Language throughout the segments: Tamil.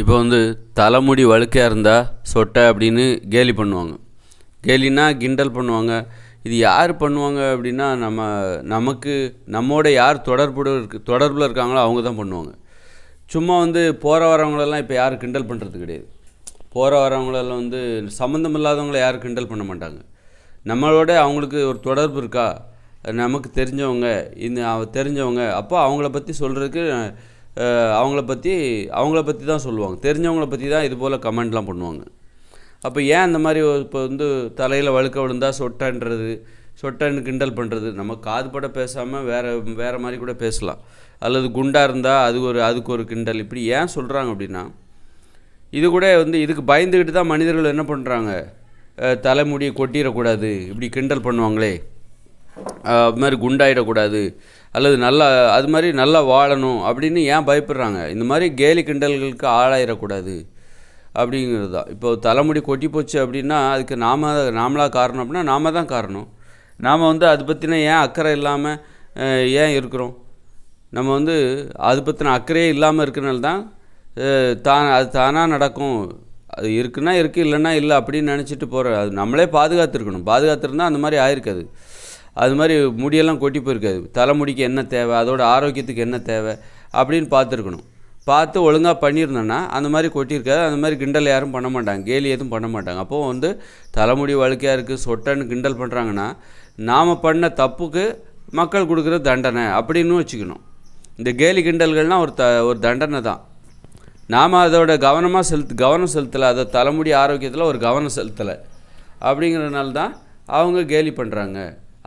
இப்போ வந்து தலைமுடி வழுக்கையாக இருந்தால் சொட்டை அப்படின்னு கேலி பண்ணுவாங்க. கேலின்னா கிண்டல் பண்ணுவாங்க. இது யார் பண்ணுவாங்க அப்படின்னா நம்ம நமக்கு நம்மோட யார் தொடர்புட இருக்கு தொடர்பில் இருக்காங்களோ அவங்க தான் பண்ணுவாங்க. சும்மா வந்து போகிற வரவங்களெல்லாம் இப்போ யாரும் கிண்டல் பண்ணுறது கிடையாது. போகிற வரவங்களெல்லாம் வந்து சம்மந்தம் இல்லாதவங்கள யாரும் கிண்டல் பண்ண மாட்டாங்க. நம்மளோட அவங்களுக்கு ஒரு தொடர்பு இருக்கா? நமக்கு தெரிஞ்சவங்க இந்த தெரிஞ்சவங்க அப்போ அவங்கள பற்றி சொல்கிறதுக்கு அவங்கள பற்றி அவங்கள பற்றி தான் சொல்லுவாங்க. தெரிஞ்சவங்கள பற்றி தான் இது போல் கமெண்ட்லாம் பண்ணுவாங்க. அப்போ ஏன் அந்த மாதிரி இப்போ வந்து தலையில் வழுக்க விழுந்தா சொட்டன்றது சொட்டன்னு கிண்டல் பண்ணுறது நம்ம காதுபட பேசாமல் வேறு வேறு மாதிரி கூட பேசலாம். அல்லது குண்டாக இருந்தால் அது ஒரு அதுக்கு ஒரு கிண்டல். இப்படி ஏன் சொல்கிறாங்க அப்படின்னா இது கூட வந்து இதுக்கு பயந்துக்கிட்டு தான் மனிதர்கள் என்ன பண்ணுறாங்க தலைமுடியை கொட்டிடக்கூடாது. இப்படி கிண்டல் பண்ணுவாங்களே. அது மாதிரி குண்டாயிடக்கூடாது. அல்லது நல்லா அது மாதிரி நல்லா வாழணும் அப்படின்னு ஏன் பயப்படுறாங்க? இந்த மாதிரி கேலி கிண்டல்களுக்கு ஆளாயிடக்கூடாது அப்படிங்கிறது தான். இப்போ தலைமுடி கொட்டி போச்சு அப்படின்னா அதுக்கு நாம நாமளாக காரணம் அப்படின்னா நாம தான் காரணம். நாம் வந்து அது பற்றின ஏன் அக்கறை இல்லாமல் ஏன் இருக்கிறோம்? நம்ம வந்து அது பற்றின அக்கறையே இல்லாமல் இருக்கிறனால தான் தான் அது தானாக நடக்கும். அது இருக்குன்னா இருக்குது இல்லைன்னா இல்லை அப்படின்னு நினச்சிட்டு போகிற அது நம்மளே பாதுகாத்துருக்கணும். பாதுகாத்துருந்தா அந்த மாதிரி ஆயிருக்காது. அது மாதிரி முடியெல்லாம் கொட்டி போயிருக்காது. தலைமுடிக்கு என்ன தேவை அதோட ஆரோக்கியத்துக்கு என்ன தேவை அப்படின்னு பார்த்துருக்கணும். பார்த்து ஒழுங்காக பண்ணியிருந்தோன்னா அந்த மாதிரி கொட்டியிருக்காது. அந்த மாதிரி கிண்டல் யாரும் பண்ண மாட்டாங்க. கேலி எதுவும் பண்ண மாட்டாங்க. அப்போது வந்து தலைமுடி வழுக்கையாக இருக்குது சொட்டன்னு கிண்டல் பண்ணுறாங்கன்னா நாம் பண்ண தப்புக்கு மக்கள் கொடுக்குற தண்டனை அப்படின்னு வச்சுக்கணும். இந்த கேலி கிண்டல்கள்னால் ஒரு த ஒரு தண்டனை தான். நாம் அதோட கவனமாக செலுத்து கவனம் செலுத்தலை. அதை தலைமுடி ஆரோக்கியத்தில் ஒரு கவனம் செலுத்தலை. அப்படிங்கிறதுனால தான் அவங்க கேலி பண்ணுறாங்க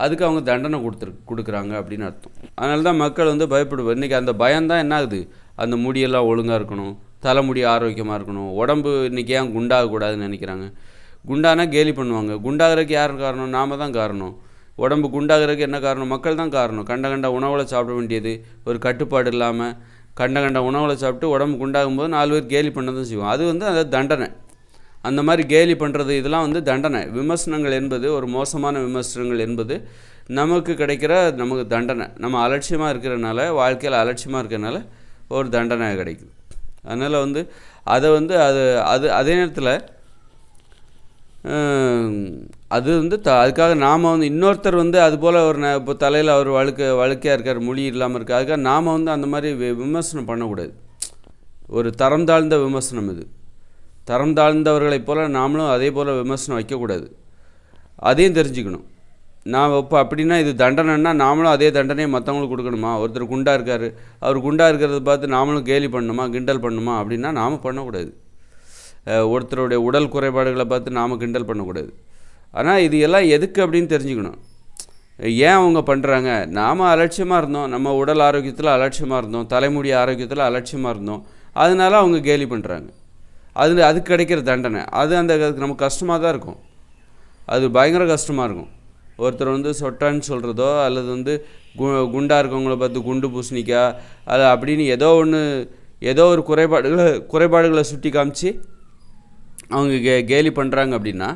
அதுக்கு அவங்க தண்டனை கொடுத்துரு கொடுக்குறாங்க அப்படின்னு அர்த்தம். அதனால தான் மக்கள் வந்து பயப்படுவோம் இன்றைக்கி அந்த பயம்தான் என்ன ஆகுது அந்த முடியெல்லாம் ஒழுங்காக இருக்கணும் தலைமுடி ஆரோக்கியமாக இருக்கணும் உடம்பு இன்றைக்கி ஏன் குண்டாகக்கூடாதுன்னு நினைக்கிறாங்க. குண்டானா கேலி பண்ணுவாங்க. குண்டாகிறதுக்கு யார் காரணம்? நாம தான் காரணம். உடம்பு குண்டாகிறதுக்கு என்ன காரணம்? மக்கள் தான் காரணம். கண்ட கண்ட உணவில் சாப்பிட வேண்டியது ஒரு கட்டுப்பாடு இல்லாமல் கண்ட கண்ட உணவில் சாப்பிட்டு உடம்பு குண்டாகும் போது நாலு பேர் கேலி பண்ண தான் செய்வோம். அது வந்து அந்த தண்டனை. அந்த மாதிரி கேலி பண்ணுறது இதெல்லாம் வந்து தண்டனை. விமர்சனங்கள் என்பது ஒரு மோசமான விமர்சனங்கள் என்பது நமக்கு கிடைக்கிற நமக்கு தண்டனை. நம்ம அலட்சியமாக இருக்கிறனால வாழ்க்கையில் அலட்சியமாக இருக்கிறனால ஒரு தண்டனை கிடைக்குது. அதனால் வந்து அதை வந்து அது அது அதே நேரத்தில் அது வந்து த அதுக்காக நாம் வந்து இன்னொருத்தர் வந்து அது போல் ஒரு ந இப்போ தலையில் அவர் வழுக்க வழுக்கையாக இருக்கார் மொழி இல்லாமல் இருக்கு அதுக்காக நாம் வந்து அந்த மாதிரி வி- விமர்சனம் பண்ணக்கூடாது. ஒரு தரம் தாழ்ந்த விமர்சனம் இது. தரம் தாழ்ந்தவர்களைப் போல் நாமளும் அதே போல் விமர்சனம் வைக்கக்கூடாது. அதையும் தெரிஞ்சுக்கணும். நான் இப்போ அப்படின்னா இது தண்டனைன்னா நாமளும் அதே தண்டனையை மற்றவங்களுக்கு கொடுக்கணுமா? ஒருத்தர் குண்டா இருக்கார். அவர் குண்டா இருக்கிறத பார்த்து நாமளும் கேலி பண்ணணுமா? கிண்டல் பண்ணணுமா? அப்படின்னா நாம் பண்ணக்கூடாது. ஒருத்தருடைய உடல் குறைபாடுகளை பார்த்து நாம் கிண்டல் பண்ணக்கூடாது. ஆனால் இது எல்லாம் எதுக்கு அப்படின்னு தெரிஞ்சுக்கணும். ஏன் அவங்க பண்ணுறாங்க நாம் அலட்சியமாக இருந்தோம். நம்ம உடல் ஆரோக்கியத்தில் அலட்சியமாக இருந்தோம். தலைமுடி ஆரோக்கியத்தில் அலட்சியமாக இருந்தோம். அதனால அவங்க கேலி பண்ணுறாங்க அது அதுக்கு கிடைக்கிற தண்டனை. அது அந்த நமக்கு கஷ்டமாக தான் இருக்கும். அது பயங்கர கஷ்டமாக இருக்கும். ஒருத்தர் வந்து சொட்டான்னு சொல்கிறதோ அல்லது வந்து கு குண்டாக இருக்கவங்கள பார்த்து குண்டு பூசணிக்காய் அது அப்படின்னு ஏதோ ஒன்று ஏதோ ஒரு குறைபாடுகளை குறைபாடுகளை சுட்டி காமிச்சு அவங்க கே கேலி பண்ணுறாங்க அப்படின்னா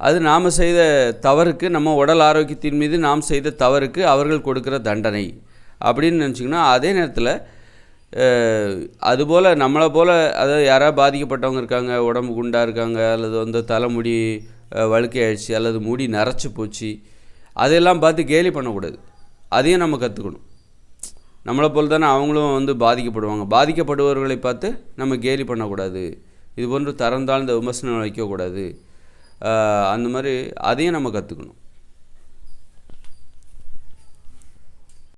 அது நாம் செய்த தவறுக்கு நம்ம உடல் ஆரோக்கியத்தின் மீது நாம் செய்த தவறுக்கு அவர்கள் கொடுக்குற தண்டனை அப்படின்னு நினச்சிங்கன்னா அதே நேரத்தில் அதுபோல் நம்மளை போல் அதாவது யாராவது பாதிக்கப்பட்டவங்க இருக்காங்க உடம்பு குண்டாக இருக்காங்க அல்லது வந்து தலைமுடி அஹ், வழுக்கை ஆயிடுச்சு அல்லது முடி நரைச்சி போச்சு அதையெல்லாம் பார்த்து கேலி பண்ணக்கூடாது. அதையும் நம்ம கற்றுக்கணும் நம்மளை போல் தானே அவங்களும் வந்து பாதிக்கப்படுவாங்க. பாதிக்கப்படுபவர்களை பார்த்து நம்ம கேலி பண்ணக்கூடாது. இது போன்று தரம் தாழ்ந்த விமர்சனம் வைக்கக்கூடாது. அந்த மாதிரி அதையும் நம்ம கற்றுக்கணும்